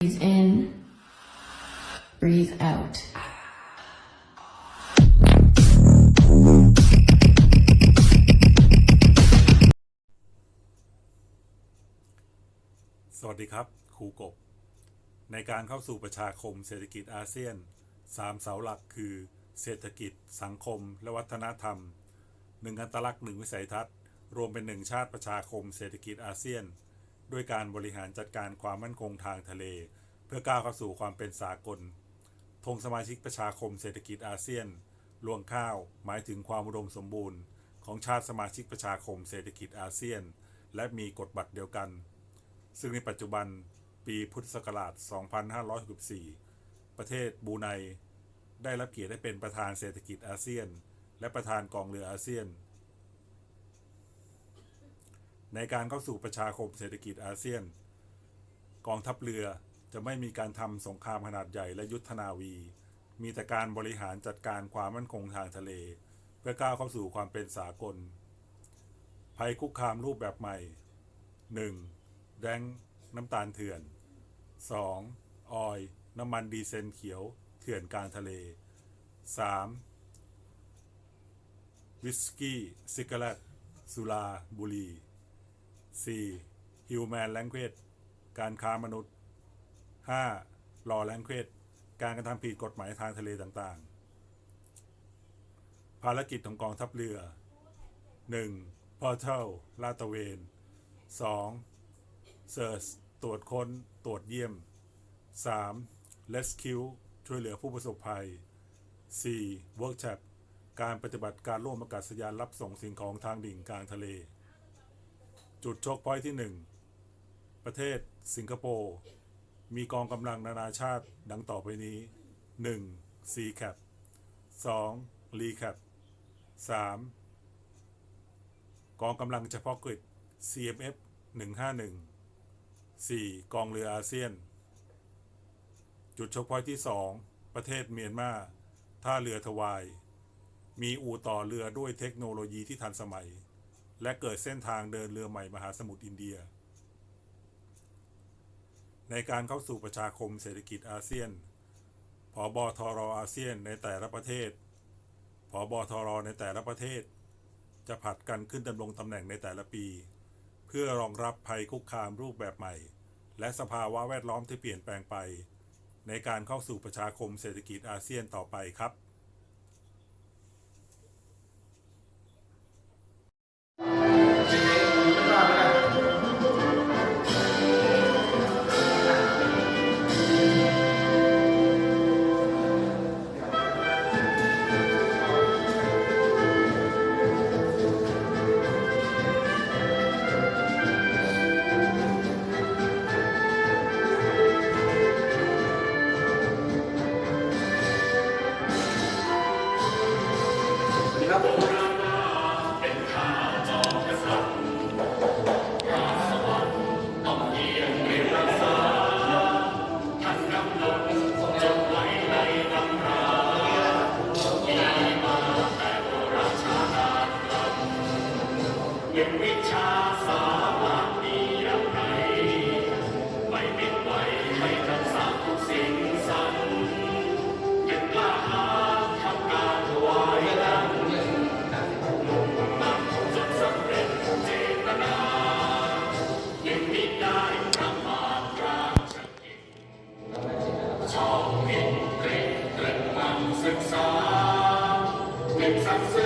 Breathe in. Breathe out. สวัสดีครับครูกบ ในการเข้าสู่ประชาคมเศรษฐกิจอาเซียนสามเสาหลักคือ เศรษฐกิจ สังคม และวัฒนธรรมหนึ่งอันตลักษณ์หนึ่งวิสัยทัศน์ รวมเป็นหนึ่งชาติประชาคมเศรษฐกิจอาเซียน ด้วยการบริหารจัดการความมั่นคงทางทะเล เพื่อก้าวเข้าสู่ความเป็นสากลธงสมาชิกประชาคมเศรษฐกิจอาเซียนรวงข้าวหมายถึงความอุดมสมบูรณ์ ของชาติสมาชิกประชาคมเศรษฐกิจอาเซียน และมีกฎบัตรเดียวกัน ซึ่งในปัจจุบันปีพุทธศักราช 2564 ประเทศบูไนได้รับเกียรติได้เป็นประธานเศรษฐกิจอาเซียน และประธานกองเรืออาเซียน ในการเข้าสู่ประชาคมเศรษฐกิจอาเซียน กองทัพเรือจะไม่มีการทำสงครามขนาดใหญ่และยุทธนาวี มีแต่การบริหารจัดการความมั่นคงทางทะเล เพื่อก้าวเข้าสู่ความเป็นสากล ภัยคุกคามรูปแบบใหม่ 1. แรงน้ำตาลเถื่อน 2. ออยน้ำมันดีเซลเขียวเถื่อนกลางทะเล 3. วิสกี้ซิกเกเลตสุราบุหรี 4. ฮิวแมนแลงเคว e การค้ามนุษย์ 5. ลอแลงเคว e การกระทำผิดกฎหมายทางทะเลต่างๆ ภารกิจของกองทัพเรือ 1. พอร์ทัลลาดตระเวน 2. เซิร์ชตรวจค้น ตรวจเยี่ยม 3. Rescue ช่วยเหลือผู้ประสบภัย 4. Workshop การปฏิบัติการร่วมอากาศยานรับส่งสิ่งของทางดิ่งกลางทะเล จุดโชคพอยที่ 1 ประเทศสิงคโปร์มีกองกำลังนานาชาติดังต่อไปนี้ 1. CCAP 2. RECAP 3. กองกำลังเฉพาะกิจ CMF 151 4. กองเรืออาเซียน จุดชกพอยท์ที่ 2 ประเทศเมียนมาท่าเรือทวาย มีอู่ต่อเรือด้วยเทคโนโลยีที่ทันสมัย และเกิดเส้นทางเดินเรือใหม่มหาสมุทรอินเดีย ในการเข้าสู่ประชาคมเศรษฐกิจอาเซียนผอบอทรอาเซียนในแต่ละประเทศผอบอทรในแต่ละประเทศ จะผัดกันขึ้นดำรงตำแหน่งในแต่ละปี เพื่อรองรับภัยคุกคามรูปแบบใหม่ และสภาวะแวดล้อมที่เปลี่ยนแปลงไป ในการเข้าสู่ประชาคมเศรษฐกิจอาเซียนต่อไปครับ เป็นวิชาสา เ